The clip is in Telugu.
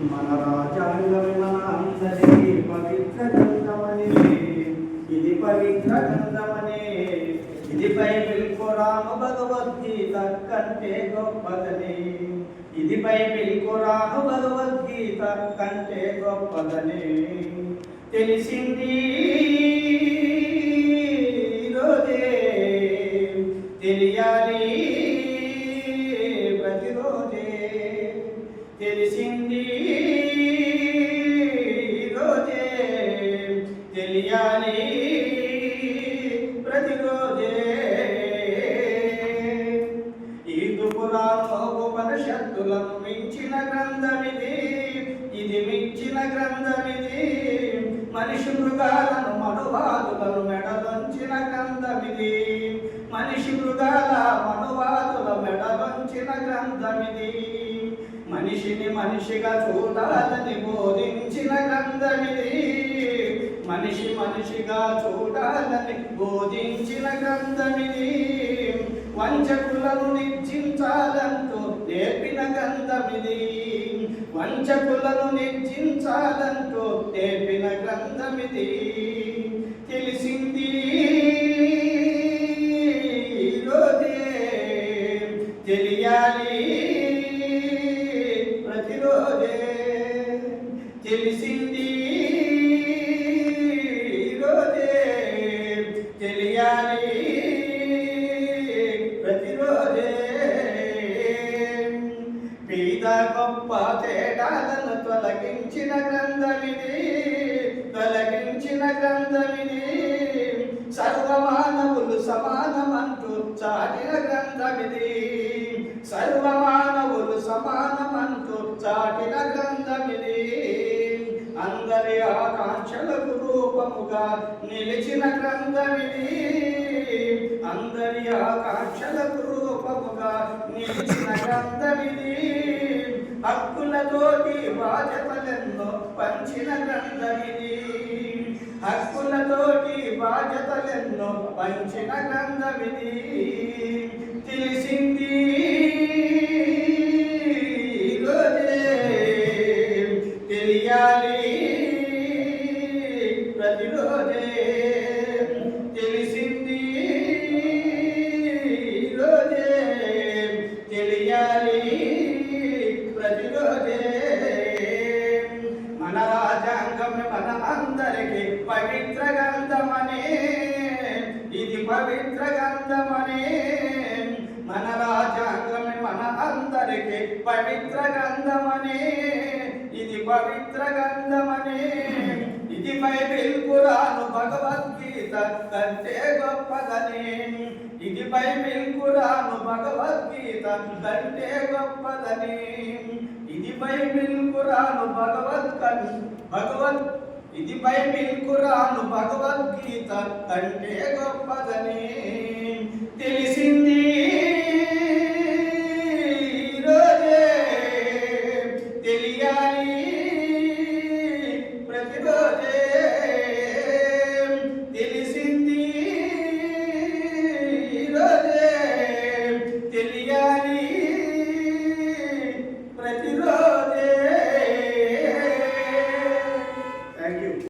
మన రాజ్యాంగమే మన అందరికీ పవిత్ర గ్రంథమని ఇది పవిత్ర గ్రంథమని. ఇది బైబిల్ ఖురాను భగవద్గీత కంటే గొప్పదని. ఇది బైబిల్ ఖురాను భగవద్గీత కంటే గొప్పదని. తెలిసింది ఈరోజే. తెలియాలి ప్రతిరోజే. తెలిసింది తెలియాలి ప్రతిరోజే. ఈ దుపురాలో మించిన గ్రంథమిది ఇది మించిన గ్రంథమిది. మనిషి మృగాలను మనువాదులను మెడలొంచిన గ్రంథమిది. మనిషి మృగాల మనువాదుల మెడలొంచిన గ్రంథమిది. మనిషిని మనిషిగా చూడాలని బోధించిన గ్రంథమిది. మనిషి మనిషిగా చూడాలని బోధించిన గ్రంథమిది. వంచకులను నిర్జించాలంటూ నేర్పిన గ్రంథమిది. వంచకులను నిర్జించాలంటూ నేర్పిన గ్రంథమిది. తెలిసింది ఈరోజే. తెలియాలి ప్రతిరోజే. తెలిసింది తలకించిన గ్రంథమిది తలకించిన గ్రంథమిది. సర్వమానవులు సమానమంటూ చాటిన గ్రంథమిది. సర్వమానవులు సమానమంటూ చాటిన గ్రంథమిది. అందరి ఆకాంక్షలకు రూపముగా నిలిచిన గ్రంథమిది. అందరి ఆకాంక్షలకు రూపముగా నిలిచిన గ్రంథమిది. హక్కులతోటి బాధ్యతలెన్నో పంచిన గ్రంథమిది హక్కులతోటి బాధ్యతలెన్నో పంచిన గ్రంథమిది తెలిసింది మన రాజ్యాంగమే మన అందరికి పవిత్ర గ్రంథమనే. ఇది పవిత్ర గ్రంథమనే. మన రాజ్యాంగమే మన అందరికి పవిత్ర గ్రంథమనే. పవిత్ర గ్రంథమనే ఇది బైబిల్ పురాణు భగవద్గీత కంటే గొప్పదని. ఇది బైబిల్ పురాణు భగవద్గీత కంటే గొప్పదని. ఇది బైబిల్ కురాను భగవద్ భగవద్ ఇది బైబిల్ కురాను భగవద్గీత కంటే గొప్పదని.